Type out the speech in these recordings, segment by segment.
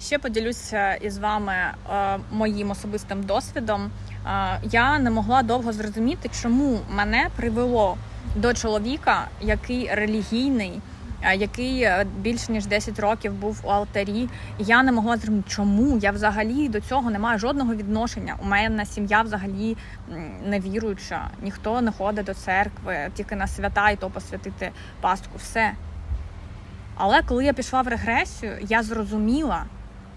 Ще поділюся із вами е, моїм особистим досвідом. Е, я не могла довго зрозуміти, чому мене привело до чоловіка, який релігійний, е, який більш ніж 10 років був у алтарі. Я не могла зрозуміти, чому я взагалі до цього не маю жодного відношення. У мене сім'я взагалі м, невіруюча, ніхто не ходить до церкви, тільки на свята і то посвятити пастку. Все. Але коли я пішла в регресію, я зрозуміла,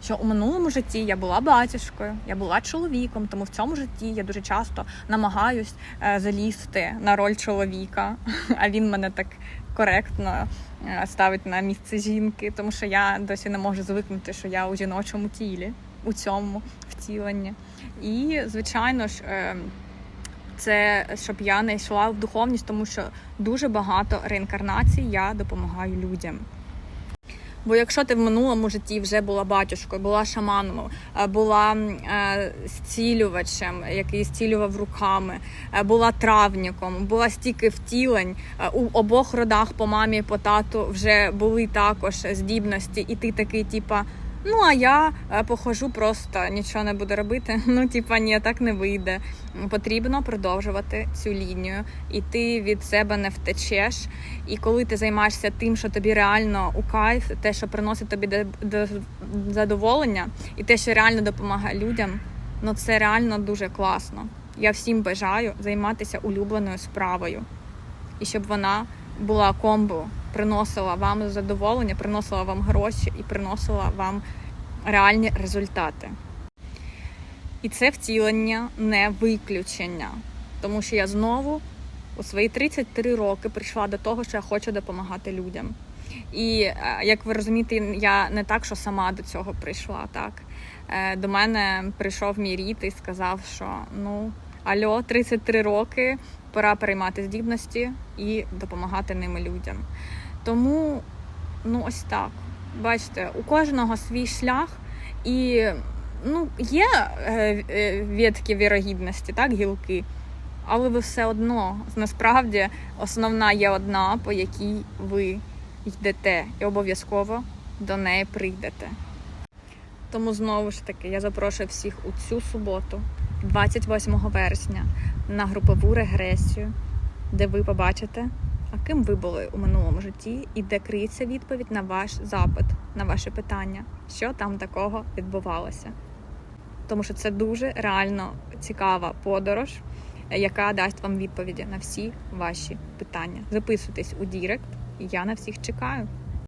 що у минулому житті я була батюшкою, я була чоловіком, тому в цьому житті я дуже часто намагаюсь е, залізти на роль чоловіка, а він мене так коректно е, ставить на місце жінки, тому що я досі не можу звикнути, що я у жіночому тілі, у цьому втіленні. І, звичайно ж, е, це щоб я не йшла в духовність, тому що дуже багато реінкарнацій я допомагаю людям. Бо якщо ти в минулому житті вже була батюшкою, була шаманом, е, була е, зцілювачем, який зцілював руками, е, була травником, була стільки втілень у обох родах по мамі по тату вже були також здібності, і ти такий, типа. Ну, а я е, похожу просто нічого не буду робити. Ну, типа, ні, так не вийде. Потрібно продовжувати цю лінію, і ти від себе не втечеш. І коли ти займаєшся тим, що тобі реально у кайф, те, що приносить тобі задоволення, і те, що реально допомагає людям, ну це реально дуже класно. Я всім бажаю займатися улюбленою справою, і щоб вона була комбо, приносила вам задоволення, приносила вам гроші і приносила вам реальні результати. І це втілення не виключення, тому що я знову у свої 33 роки прийшла до того, що я хочу допомагати людям. І е, як ви розумієте, я не так, що сама до цього прийшла. Так Е, до мене прийшов мій рід і сказав, що ну альо, 33 роки, пора переймати здібності і допомагати ними людям. Тому ну ось так. Бачите, у кожного свій шлях і ну, є е, е, вірогідності, так, гілки. Але ви все одно насправді основна є одна, по якій ви йдете, і обов'язково до неї прийдете. Тому знову ж таки я запрошую всіх у цю суботу, 28 вересня, на групову регресію, де ви побачите, а ким ви були у минулому житті, і де криється відповідь на ваш запит, на ваше питання, що там такого відбувалося. Тому що це дуже реально цікава подорож, яка дасть вам відповіді на всі ваші питання. Записуйтесь у Дірект, я на всіх чекаю.